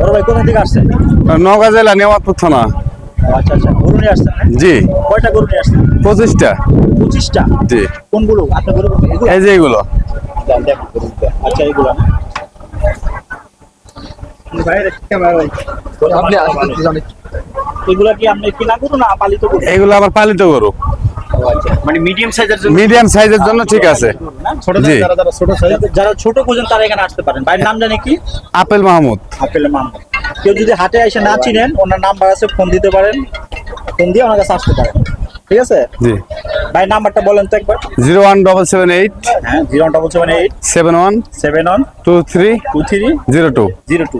বড় ভাই কোথা থেকে আসছেন? নওগাঁ জেলা নেওয়ারপুর থানা। আচ্ছা আচ্ছা। গরু নিয়ে আসছেন না? জি। কয়টা গরু নিয়ে আসছেন? পঁচিশটা। পঁচিশটা? জি। কোনগুলো? আপনার গরু এই যে এগুলো। আচ্ছা এগুলো। ভাই। এগুলা কি আপনি কিনা গরু না পালিত গরু? এগুলো আমার পালিত গরু। মানে মিডিয়াম সাইজের জন্য মিডিয়াম সাইজের জন্য ঠিক আছে। ছোট। যারা যারা ছোট সাইজ যারা ছোট খোঁজেন তারা এখানে আসতে পারেন। ভাইয়ের নাম জানে কি? আপেল মাহমুদ। আপেল মামা কেউ যদি হাটে এসে না চিনেন ওনার নাম্বার আছে ফোন দিতে পারেন। ফোন দিয়ে ওনার কাছে আসতে পারেন। ঠিক আছে? জি। ভাইয়ের নাম্বারটা বলেন তো একবার। Zero one double seven eight হ্যাঁ zero double seven eight seven one seven one two three two three zero two. Zero two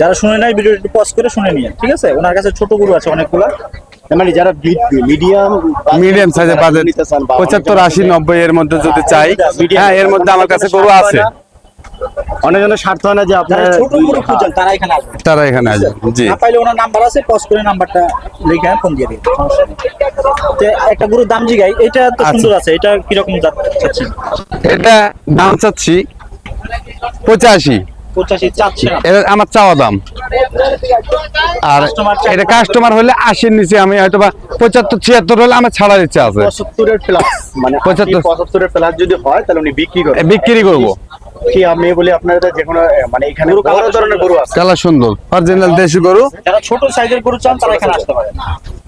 যারা শুনে নাই ভিডিও একটু পজ করে শুনে নিয়ে ঠিক আছে? ওনার কাছে ছোট গরু আছে অনেকগুলো। মানে যারা মিডিয়াম মিডিয়াম সাইজের বাজেট পঁচাত্তর আশি নব্বই এর মধ্যে যদি চাই হ্যাঁ এর মধ্যে আমার কাছে গরু আছে। অনেকজনের স্বার্থ হয় না যে আপনার ছোট গরু খুঁজেন তারা এখানে আসবে। তারা এখানে আসবে জি। না পাইলে ওনার নাম্বার আছে পজ করে নাম্বারটা লিখে ফোন দিয়ে দিন একটা গরুর দাম জিগাই এটা তো আচ্ছা। সুন্দর আছে এটা কীরকম দাম চাচ্ছেন? এটা দাম চাচ্ছি পঁচাশি। পঁচাশি চাচ্ছে এটা আমার চাওয়া দাম। আর এটা কাস্টমার হলে আশির নিচে আমি হয়তো বা পঁচাত্তর ছিয়াত্তর হলে আমার ছাড়ার ইচ্ছা আছে। পঁচাত্তরের প্লাস মানে পঁচাত্তর। পঁচাত্তরের প্লাস যদি হয় তাহলে উনি বিক্রি করবেন। বিক্রি করব। কি আমি বলি আপনাদের যে কোনো মানে এখানে গরু ধরনের গরু আছে। কালার সুন্দর অরিজিনাল দেশি গরু। যারা ছোট সাইজের গরু চান তারা এখানে আসতে পারে।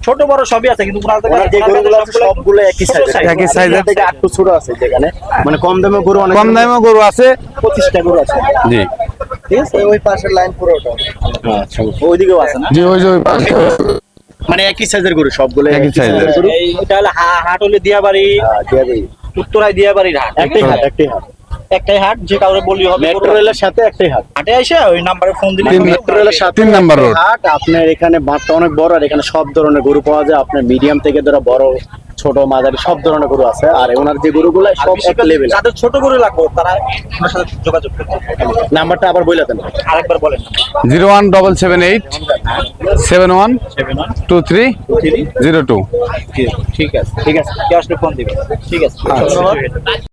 ছোট বড় সবই আছে কিন্তু যে গরুগুলো আছে সবগুলো সবগুলো একই সাইজের একই size-এর। থেকে একটু ছোট আছে যেখানে মানে কম দামে গরু অনেক কম দামে গরু আছে। পঁচিশটা গরু আছে। জি। ঠিক আছে? ওই পাশের লাইন পুরোটা আচ্ছা। ওইদিকেও আছে না? জি ওই যে ওই পাশে। মানে একই সাইজের গরু সবগুলো একই size-এর। গরু? এই এটা হলে হা- হাট হলে দিয়াবাড়ি হ্যাঁ, দিয়ে দিই। উত্তরায় দিয়াবাড়ির হাট। একটাই হাট একটাই হাট। একটাই হাট যে কাউরে বলি হবে মেট্রো রেলের সাথে একটাই হাট। হাটে এসে ওই নাম্বারে ফোন দিলে মেট্রো রেলের সাথে তিন নাম্বার রোড হাট আপনার এখানে মাঠটা অনেক বড় আর এখানে সব ধরনের গরু পাওয়া যায়। আপনার মিডিয়াম থেকে ধরো বড় ছোট মাঝারি সব ধরনের গরু আছে। আর ওনার যে গরুগুলো সব এক লেভেল যাদের ছোট গরু লাগবে তারা আমার সাথে যোগাযোগ করবে নাম্বারটা আবার বলে দেন। আরেকবার বলেন। Zero one double seven eight seven one seven one two three three zero two. ঠিক আছে। ঠিক আছে আসলে ফোন দিবে? ঠিক আছে। ধন্যবাদ।